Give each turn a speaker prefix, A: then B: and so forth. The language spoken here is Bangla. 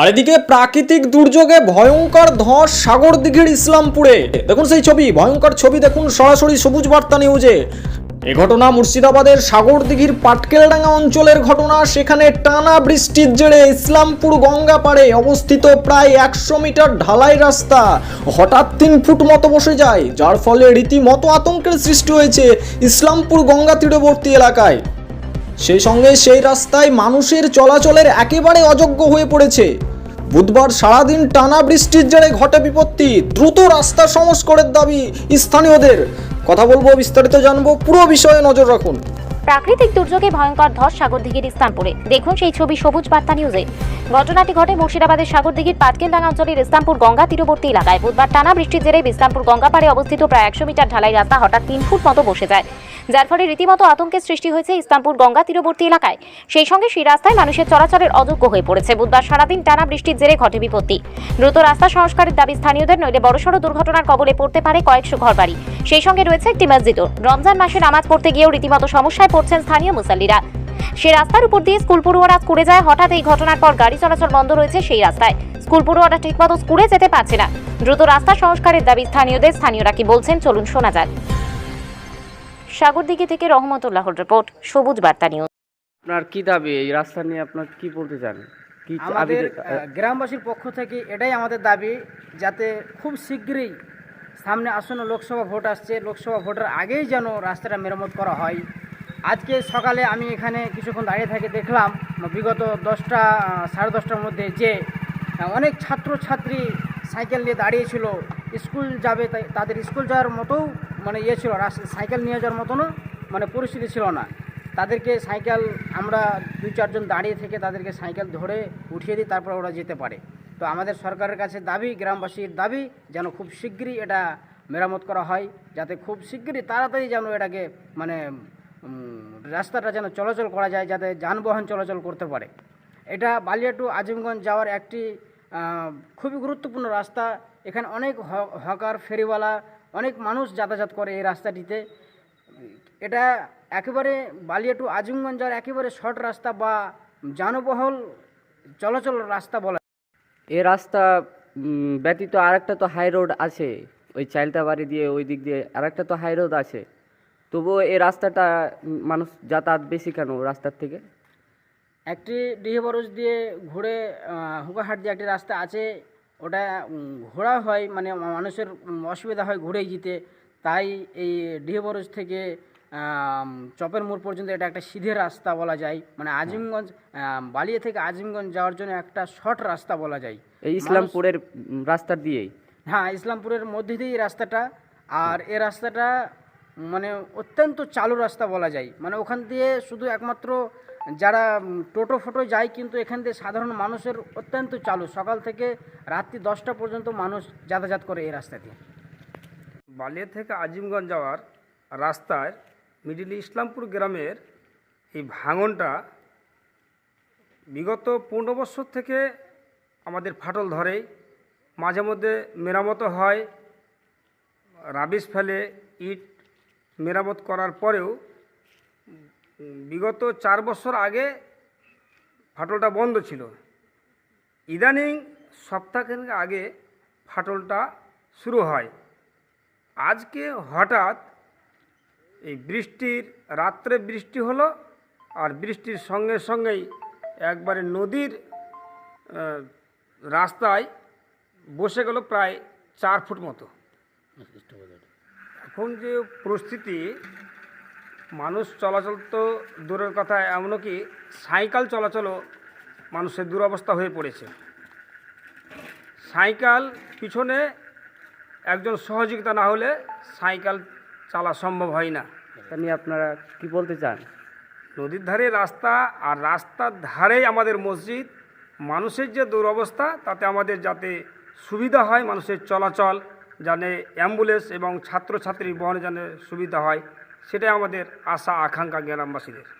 A: আর এদিকে প্রাকৃতিক দুর্যোগে ভয়ঙ্কর ধস সাগর দিঘির ইসলামপুরে। দেখুন সেই ছবি, ভয়ঙ্কর ছবি দেখুন সরাসরি সবুজ বার্তা নিউজে। এ ঘটনা মুর্শিদাবাদের সাগর দিঘির পাটকেলডাঙ্গা অঞ্চলের ঘটনা, সেখানে টানা বৃষ্টির জেরে ইসলামপুর গঙ্গা পাড়ে অবস্থিত প্রায় একশো মিটার ঢালাই রাস্তা হঠাৎ তিন ফুট মতো বসে যায়, যার ফলে রীতিমতো আতঙ্কের সৃষ্টি হয়েছে ইসলামপুর গঙ্গা তীরবর্তী এলাকায়। সেই সঙ্গে সেই রাস্তায় মানুষের চলাচলের একেবারে অযোগ্য হয়ে পড়েছে। বুধবার সারাদিন টানা বৃষ্টির জেরে ঘটে বিপত্তি, দ্রুত রাস্তা সংস্কারের দাবি স্থানীয়দের। কথা বলব, বিস্তারিত জানব, পুরো বিষয়ে নজর রাখুন।
B: প্রাকৃতিক দুর্যোগে ভয়ঙ্কর ধস সাগর দিঘির ইসলামপুরে দেখুন সেই ছবি সবুজ বার্তা নিউজে। ঘটনাটি ঘটে মুর্শিদাবাদের সাগরদিঘির পাটকেলডাঙ্গা অঞ্চলের ইসলামপুর গঙ্গা তীরবর্তী এলাকায়। বুধবার টানা বৃষ্টির জেরে ইসলামপুর গঙ্গা পাড়ে অবস্থিত প্রায় একশো মিটার ঢালাই রাস্তা হঠাৎ তিন ফুট মতো বসে যায়। যার ফলে রীতিমতো আতঙ্কের সৃষ্টি হয়েছে ইসলামপুর গঙ্গা তীরবর্তী এলাকায়। সেই সঙ্গে সেই রাস্তায় মানুষের চলাচলের অযোগ্য হয়ে পড়েছে। বুধবার সারাদিন টানা বৃষ্টির জেরে ঘটে বিপত্তি। দ্রুত রাস্তা সংস্কারের দাবি স্থানীয়দের, নইলে বড়সড় দুর্ঘটনার কবলে পড়তে পারে কয়েকশো ঘরবাড়ি। সেই সঙ্গে রয়েছে একটি মসজিদও। রমজান মাসে নামাজ পড়তে গিয়েও রীতিমতো সমস্যায় পড়ছেন স্থানীয় মুসল্লিরা। সে রাস্তার উপর দিয়ে স্কুল পড়ুয়ারা স্কুলে যায়। হঠাৎ এই ঘটনার পর গাড়ি চলাচল বন্ধ রয়েছে সেই রাস্তায়। স্কুল পড়ুয়ারা ঠিকমতো স্কুলে যেতে পারছে না। দ্রুত রাস্তা সংস্কারের দাবি স্থানীয়দের। স্থানীয়রা কি বলছেন? চলুন শোনা যাক। সাগরদিঘি থেকে রহমতুল্লাহর রিপোর্ট সবুজ বার্তা নিউজ।
C: আপনার কি দাবি? এই রাস্তা নিয়ে আপনার কি বলতে চান? কি
D: আমাদের গ্রামবাসীর পক্ষ থেকে এটাই আমাদের দাবি যাতে খুব শীঘ্রই সামনে আসন্ন লোকসভা ভোট আসছে। লোকসভা ভোটের আগেই যেন রাস্তাটা মেরামত করা হয়। আজকে সকালে আমি এখানে কিছুক্ষণ দাঁড়িয়ে থেকে দেখলাম, বিগত দশটা সাড়ে দশটার মধ্যে যে অনেক ছাত্রছাত্রী সাইকেল নিয়ে দাঁড়িয়েছিল, স্কুল যাবে তাদের স্কুল যাওয়ার মতো মানে ইয়ে ছিল সাইকেল নিয়ে যাওয়ার মতনও মানে পরিস্থিতি ছিল না। তাদেরকে সাইকেল, আমরা দুই চারজন দাঁড়িয়ে থেকে তাদেরকে সাইকেল ধরে উঠিয়ে দিই, তারপর ওরা যেতে পারে। তো আমাদের সরকারের কাছে দাবি, গ্রামবাসীর দাবি, যেন খুব শীঘ্রই এটা মেরামত করা হয়, যাতে খুব শীঘ্রই তাড়াতাড়ি যেন এটাকে মানে রাস্তাটা যেন চলাচল করা যায় যাতে যানবাহন চলাচল করতে পারে। এটা বালিয়া টু আজিমগঞ্জ যাওয়ার একটি খুবই গুরুত্বপূর্ণ রাস্তা। এখানে অনেক হ- হকার ফেরিওয়ালা অনেক মানুষ যাতায়াত করে এই রাস্তাটিতে। এটা একেবারে বালিয়া টু আজিমগঞ্জ যাওয়ার একেবারে শর্ট রাস্তা বা যানবহল চলাচল রাস্তা বলা
C: এই রাস্তা ব্যতীত আরেকটা তো হাই রোড আছে। ওই চাইলতা বাড়ি দিয়ে ওই দিক দিয়ে আরেকটা তো হাই রোড আছে। তবুও এই রাস্তাটা মানুষ যাতায়াত বেশি কেন রাস্তার থেকে?
D: একটি ডিহে বরজ দিয়ে ঘুরে হুকাহাট দিয়ে একটি রাস্তা আছে ওটা ঘোরা হয় মানে মানুষের অসুবিধা হয় ঘুরে যেতে। তাই এই ডিহে বরজ থেকে চপের মোড় পর্যন্ত এটা একটা সিধে রাস্তা বলা যায়। মানে আজিমগঞ্জ আম, বালিয়া থেকে আজিমগঞ্জ যাওয়ার জন্য একটা শর্ট রাস্তা বলা যায়।
C: এই ইসলামপুরের রাস্তা দিয়েই?
D: হ্যাঁ ইসলামপুরের মধ্যে দিয়েই রাস্তাটা। আর এ রাস্তাটা মানে অত্যন্ত চালু রাস্তা বলা যায়। মানে ওখান দিয়ে শুধু একমাত্র যারা টোটো ফোটো যায় কিন্তু এখান দিয়ে সাধারণ মানুষের অত্যন্ত চালু। সকাল থেকে রাত্রি দশটা পর্যন্ত মানুষ যাতায়াত করে এই রাস্তা দিয়ে।
E: বালিয়া থেকে আজিমগঞ্জ যাওয়ার রাস্তায় মিডিল ইসলামপুর গ্রামের এই ভাঙনটা বিগত পনেরো বছর থেকে আমাদের ফাটল ধরে, মাঝে মধ্যে মেরামত হয়, রাবিশ ফেলে, ইট মেরামত করার পরেও, বিগত চার বছর আগে ফাটলটা বন্ধ ছিল। ইদানিং সপ্তাহখানেক আগে ফাটলটা শুরু হয়। আজকে হঠাৎ এই বৃষ্টির, রাত্রে বৃষ্টি হলো আর বৃষ্টির সঙ্গে সঙ্গেই একবারে নদীর রাস্তায় বসে গেল প্রায় চার ফুট মতো। এখন যে পরিস্থিতি মানুষ চলাচল তো দূরের কথা এমনকি সাইকেল চলাচলও মানুষের দুরবস্থা হয়ে পড়েছে। সাইকেল পিছনে একজন সহযোগিতা না হলে সাইকেল চালা সম্ভব হয় না।
C: এটা নিয়ে আপনারা কি বলতে চান?
E: নদীর ধারে রাস্তা আর রাস্তার ধারেই আমাদের মসজিদ মানুষের যে দুরবস্থা তাতে আমাদের যাতে সুবিধা হয় মানুষের চলাচল জানে অ্যাম্বুলেন্স এবং ছাত্রছাত্রী বহনে যেন সুবিধা হয় সেটাই আমাদের আশা আকাঙ্ক্ষা গ্রামবাসীদের